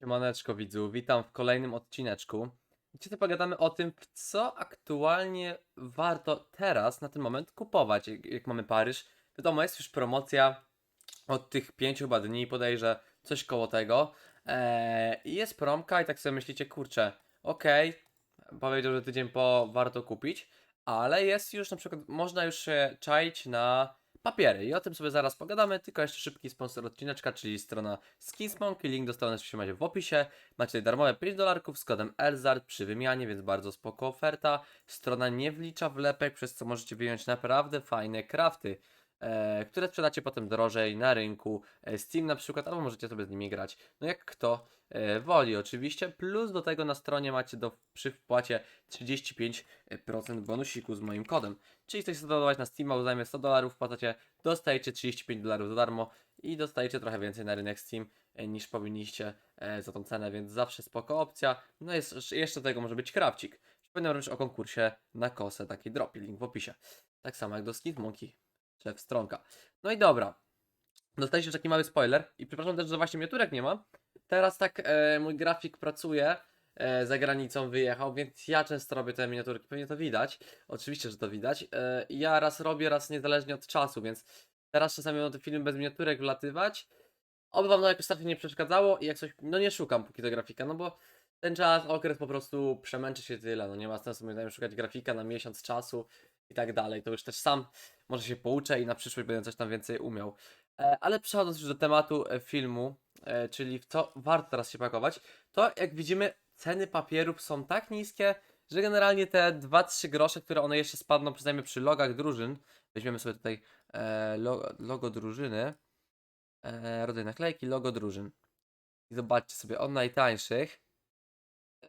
Siemaneczko widzu, witam w kolejnym odcineczku. Dzisiaj pogadamy o tym, co aktualnie warto teraz, na ten moment, kupować, jak, jak mamy Paryż. Wiadomo, jest już promocja od tych pięciu chyba dni, podejrzę, coś koło tego. Eee, jest promka i tak sobie myślicie, kurczę, okej, powiedział, że tydzień po warto kupić, ale jest już na przykład, można już się czaić na papiery. I o tym sobie zaraz pogadamy, tylko jeszcze szybki sponsor odcineczka, czyli strona Skinsmonkey, link do strony oczywiście macie w opisie, macie tutaj darmowe 5 dolarków z kodem ELZARD przy wymianie, więc bardzo spoko oferta, strona nie wlicza wlepek, przez co możecie wyjąć naprawdę fajne crafty, e, które sprzedacie potem drożej na rynku e, Steam na przykład, albo możecie sobie z nimi grać, no jak kto e, woli. Oczywiście, plus do tego na stronie macie do, przy wpłacie 35% bonusiku z moim kodem, czyli chcecie dodawać na Steam, uznajmy 100 dolarów, wpłacacie, dostajecie 35 dolarów za darmo i dostajecie trochę więcej na rynek Steam e, niż powinniście e, za tą cenę, więc zawsze spoko opcja, no jest jeszcze- jeszcze do tego może być krawcik. Przypominam również o konkursie na kosę, taki drop, link w opisie. Tak samo jak do Skid Monkey, szef stronka. No i dobra, dostaliście już taki mały spoiler i przepraszam też, że właśnie miniaturek nie ma. Teraz tak e, mój grafik pracuje, e, za granicą wyjechał, więc ja często robię te miniaturki, pewnie to widać. Oczywiście, że to widać. E, ja raz robię, raz niezależnie od czasu, więc teraz czasami mam te filmy bez miniaturek wlatywać. Oby wam to jakoś strasznie nie przeszkadzało i jak coś, no nie szukam póki to grafika, no bo ten czas, okres po prostu przemęczy się tyle, no nie ma sensu moim zdaniem szukać grafika na miesiąc czasu i tak dalej, to już też sam może się pouczę i na przyszłość będę coś tam więcej umiał. E, ale przechodząc już do tematu e, filmu, e, czyli w co warto teraz się pakować, to jak widzimy ceny papierów są tak niskie, że generalnie te 2-3 grosze, które one jeszcze spadną, przynajmniej przy logach drużyn, weźmiemy sobie tutaj logo, logo drużyny, rodzaj naklejki, logo drużyn. I zobaczcie sobie, od najtańszych.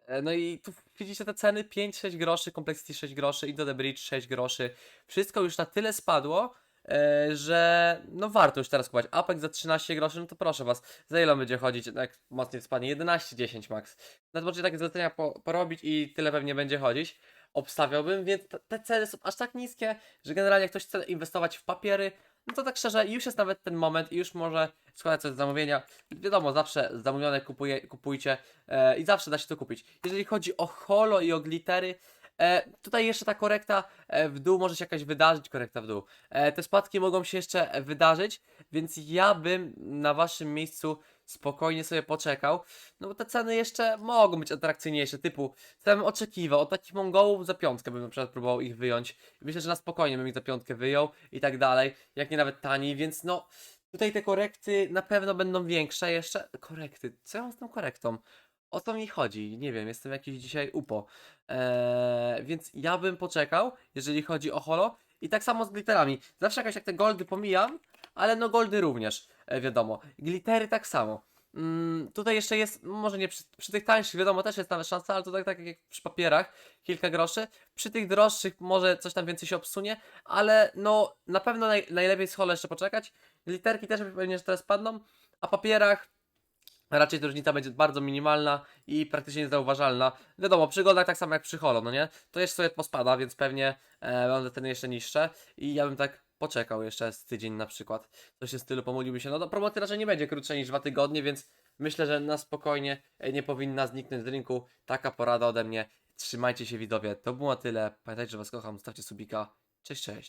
E, no i tu widzicie te ceny 5-6 groszy, Complexity 6 groszy, Into the Bridge 6 groszy. Wszystko już na tyle spadło, e, że no warto już teraz kupować. Apex za 13 groszy, no to proszę was, za ile będzie chodzić, jak mocniej spadnie? 11-10 max. Nawet możecie takie zlecenia po, porobić i tyle pewnie będzie chodzić. Obstawiałbym, więc te ceny są aż tak niskie, że generalnie jak ktoś chce inwestować w papiery, no to tak szczerze, już jest nawet ten moment i już może składać sobie zamówienia. Wiadomo, zawsze zamówione kupuje, kupujcie e, i zawsze da się to kupić. Jeżeli chodzi o holo i o glittery, e, tutaj jeszcze ta korekta e, w dół może się jakaś wydarzyć, korekta w dół. E, te spadki mogą się jeszcze wydarzyć, więc ja bym na waszym miejscu spokojnie sobie poczekał, no bo te ceny jeszcze mogą być atrakcyjniejsze, typu, co bym oczekiwał, od takich mongołów za piątkę bym na przykład próbował ich wyjąć, myślę, że na spokojnie bym ich za piątkę wyjął i tak dalej, jak nie nawet taniej, więc no, tutaj te korekty na pewno będą większe jeszcze, korekty, co ja mam z tą korektą? O co mi chodzi? Nie wiem, jestem jakiś dzisiaj upo. Eee, więc ja bym poczekał, jeżeli chodzi o holo. I tak samo z glitterami. Zawsze jakoś jak te goldy pomijam, ale no goldy również, e, wiadomo. Glittery tak samo. Mm, tutaj jeszcze jest, może nie przy, przy tych tańszych, wiadomo, też jest nawet szansa, ale to tak, jak przy papierach, kilka groszy. Przy tych droższych może coś tam więcej się obsunie, ale no na pewno naj, najlepiej z holo jeszcze poczekać. Glitterki też pewnie, że teraz padną, a papierach Raczej ta różnica będzie bardzo minimalna i praktycznie niezauważalna. Wiadomo, przy goldach tak samo jak przy holo, no nie? To jeszcze sobie pospada, więc pewnie e, będą ceny jeszcze niższe i ja bym tak poczekał jeszcze z tydzień na przykład. Coś w stylu pomyliłby się. No to promocja raczej nie będzie krótsza niż dwa tygodnie, więc myślę, że na spokojnie e, nie powinna zniknąć z rynku. Taka porada ode mnie. Trzymajcie się widzowie. To było tyle. Pamiętajcie, że was kocham. Stawcie subika. Cześć, cześć.